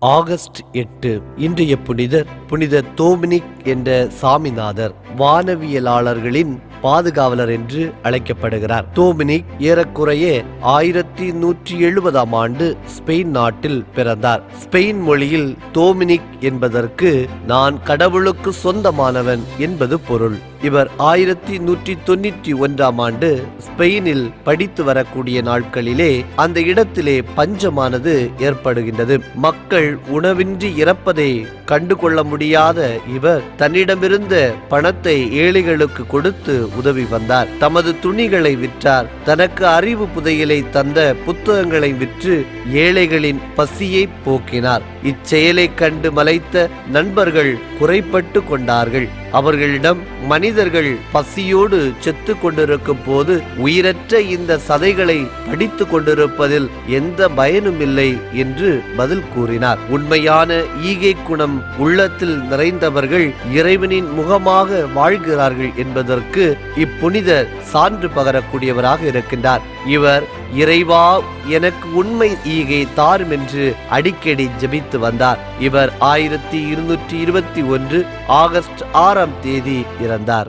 August எட்டு இன்றைய புனிதர் புனித தோமினிக் என்ற சாமிநாதர் வானவியலாளர்களின் பாதுகாவலர் என்று அழைக்கப்படுகிறார். தோமினிக் ஏறக்குறைய ஆயிரத்தி நூற்றி எழுபதாம் ஆண்டு ஸ்பெயின் நாட்டில் பிறந்தார். ஸ்பெயின் மொழியில் தோமினிக் என்பதற்கு நான் கடவுளுக்கு சொந்தமானவன் என்பது பொருள். இவர் ஆயிரத்தி நூற்றி தொண்ணூற்றி ஒன்றாம் ஆண்டு ஸ்பெயினில் படித்து வரக்கூடிய நாட்களிலே அந்த இடத்திலே பஞ்சமானது ஏற்படுகின்றது. மக்கள் உணவின்றி இறப்பதை கண்டுகொள்ள முடியாத இவர் தன்னிடமிருந்த பணத்தை ஏழைகளுக்கு கொடுத்து உதவி வந்தார். தமது துணிகளை விற்றார். தனக்கு அறிவு புதையலை தந்த புத்தகங்களை விற்று ஏழைகளின் பசியை போக்கினார். இச்செயலை கண்டு மலைத்த நண்பர்கள் குறைப்பட்டு கொண்டார்கள். அவர்களிடம் மனிதர்கள் பசியோடு செத்து கொண்டிருக்கும் போது உயிரற்ற இந்த சதைகளை படித்து கொண்டிருப்பதில் எந்த பயனும் இல்லை என்று பதில் கூறினார். உண்மையான ஈகை குணம் உள்ளத்தில் நிறைந்தவர்கள் இறைவனின் முகமாக வாழ்கிறார்கள் என்பதற்கு இப்புனிதர் சான்று பகரக்கூடியவராக இருக்கின்றார். இவர் இறைவா எனக்கு உண்மை ஈகை தாரும் என்று அடிக்கடி ஜபித்து வந்தார். இவர் ஆயிரத்தி இருநூற்றி இருபத்தி ஒன்று ஆகஸ்ட் ஆறாம் தேதி இறந்தார்.